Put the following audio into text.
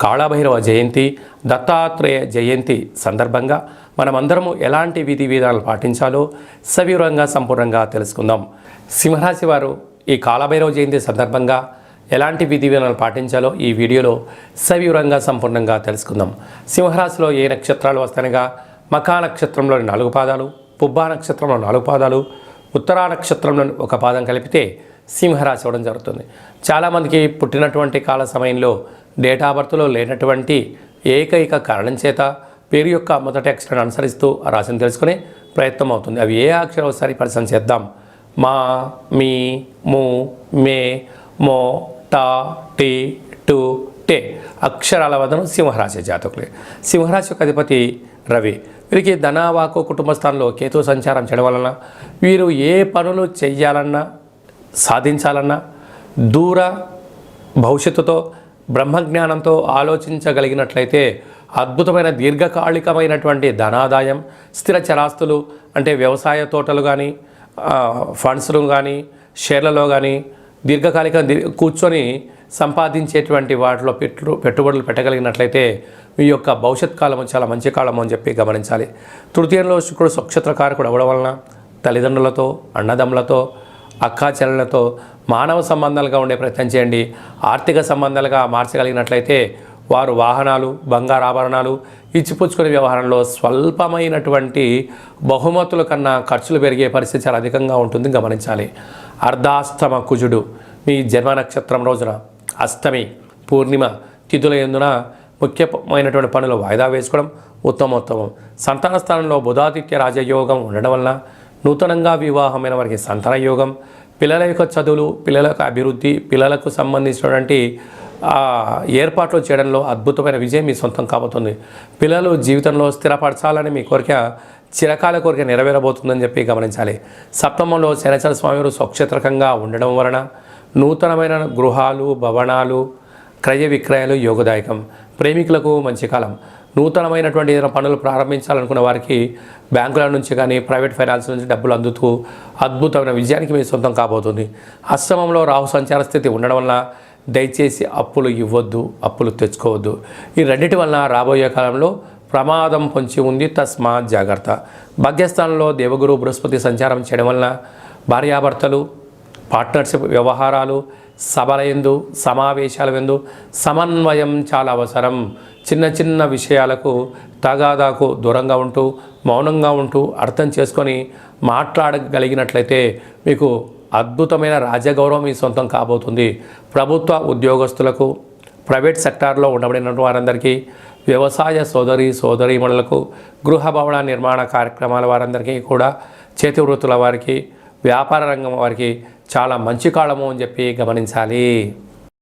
కాళభైరవ జయంతి దత్తాత్రేయ జయంతి సందర్భంగా మనమందరము ఎలాంటి విధి విధానాలు పాటించాలో సవివరంగా సంపూర్ణంగా తెలుసుకుందాం. సింహరాశి వారు ఈ కాళభైరవ జయంతి సందర్భంగా ఎలాంటి విధి విధానాలు పాటించాలో ఈ వీడియోలో సవివరంగా సంపూర్ణంగా తెలుసుకుందాం. సింహరాశిలో ఏ నక్షత్రాలు వస్తాయనగా మకా నక్షత్రంలోని నాలుగు పాదాలు పుబ్బా నక్షత్రంలో నాలుగు పాదాలు ఉత్తరా నక్షత్రంలోని ఒక పాదం కలిపితే సింహరాశి అవ్వడం జరుగుతుంది. చాలామందికి పుట్టినటువంటి కాల సమయంలో డేట్ ఆఫ్ బర్త్లో లేనటువంటి ఏకైక కారణం చేత పేరు యొక్క మొదటి అక్షరాన్ని అనుసరిస్తూ రాసిన రాశిని తెలుసుకునే ప్రయత్నం అవుతుంది. అవి ఏ అక్షరం ఒకసారి పరిశీలన చేద్దాం. మా మీ ము మే మో టా టీ టు టే అక్షరాల వదనం సింహరాశి జాతకులే. సింహరాశి యొక్క అధిపతి రవి. వీరికి ధనవాకు కుటుంబ స్థానంలో కేతు సంచారం చేయడం వలన వీరు ఏ పనులు చెయ్యాలన్నా సాధించాలన్నా దూర భవిష్యత్తుతో బ్రహ్మజ్ఞానంతో ఆలోచించగలిగినట్లయితే అద్భుతమైన దీర్ఘకాలికమైనటువంటి ధనాదాయం స్థిర చరాస్తులు అంటే వ్యవసాయ తోటలు కానీ ఫండ్స్లు కానీ షేర్లలో కానీ దీర్ఘకాలిక కూర్చొని సంపాదించేటువంటి వాటిలో పెట్టు పెట్టుబడులు పెట్టగలిగినట్లయితే మీ యొక్క భవిష్యత్ కాలం చాలా మంచి కాలం అని చెప్పి గమనించాలి. తృతీయంలో శుక్రుడు స్వక్షత్రకారకుడు అవ్వడం వలన తల్లిదండ్రులతో అన్నదమ్ములతో అక్కాచెల్లెలతో మానవ సంబంధాలుగా ఉండే ప్రయత్నం చేయండి. ఆర్థిక సంబంధాలుగా మార్చగలిగినట్లయితే వారు వాహనాలు బంగారు ఆభరణాలు ఇచ్చిపుచ్చుకునే వ్యవహారంలో స్వల్పమైనటువంటి బహుమతుల కన్నా ఖర్చులు పెరిగే పరిస్థితి చాలా అధికంగా ఉంటుంది. గమనించాలి. అర్ధాష్టమ కుజుడు మీ జన్మ నక్షత్రం రోజున అష్టమి పూర్ణిమ తిథుల ఎందున ముఖ్యమైనటువంటి పనులు వాయిదా వేసుకోవడం ఉత్తమోత్తమం. సంతాన స్థానంలో బుధాదిత్య రాజయోగం ఉండడం వలన నూతనంగా వివాహమైన వారికి సంతాన యోగం పిల్లల యొక్క చదువులు పిల్లల యొక్క అభివృద్ధి పిల్లలకు సంబంధించినటువంటి ఏర్పాట్లు చేయడంలో అద్భుతమైన విజయం మీ సొంతం కాబోతుంది. పిల్లలు జీవితంలో స్థిరపరచాలని మీ కోరిక చిరకాల కోరిక నెరవేరబోతుందని చెప్పి గమనించాలి. సప్తమంలో శనచర స్వామివారు స్వక్షేత్రకంగా ఉండడం వలన నూతనమైన గృహాలు భవనాలు క్రయ విక్రయాలు యోగదాయకం. ప్రేమికులకు మంచి కాలం. నూతనమైనటువంటి ఏదైనా పనులు ప్రారంభించాలనుకున్న వారికి బ్యాంకుల నుంచి కానీ ప్రైవేట్ ఫైనాన్స్ నుంచి డబ్బులు అందుతూ అద్భుతమైన విజయానికి మీ సొంతం కాబోతుంది. అశ్రమంలో రాహు సంచార స్థితి ఉండడం వల్ల దయచేసి అప్పులు ఇవ్వద్దు అప్పులు తెచ్చుకోవద్దు. ఈ రెండింటి వలన రాబోయే కాలంలో ప్రమాదం పొంచి ఉంది. తస్మా జాగ్రత్త. భాగ్యస్థానంలో దేవగురు బృహస్పతి సంచారం చేయడం వలన భార్యాభర్తలు పార్ట్నర్షిప్ వ్యవహారాలు సభల ఎందు సమావేశాల ఎందు సమన్వయం చాలా అవసరం. చిన్న చిన్న విషయాలకు తగాదాకు దూరంగా ఉంటూ మౌనంగా ఉంటూ అర్థం చేసుకొని మాట్లాడగలిగినట్లయితే మీకు అద్భుతమైన రాజగౌరవం మీ సొంతం కాబోతుంది. ప్రభుత్వ ఉద్యోగస్తులకు ప్రైవేట్ సెక్టార్లో ఉండబడిన వారందరికీ వ్యవసాయ సోదరి సోదరీమణులకు గృహ భవన నిర్మాణ కార్యక్రమాల వారందరికీ కూడా చేతి వృత్తుల వారికి వ్యాపార రంగం వారికి చాలా మంచి కాలము అని చెప్పి గమనించాలి.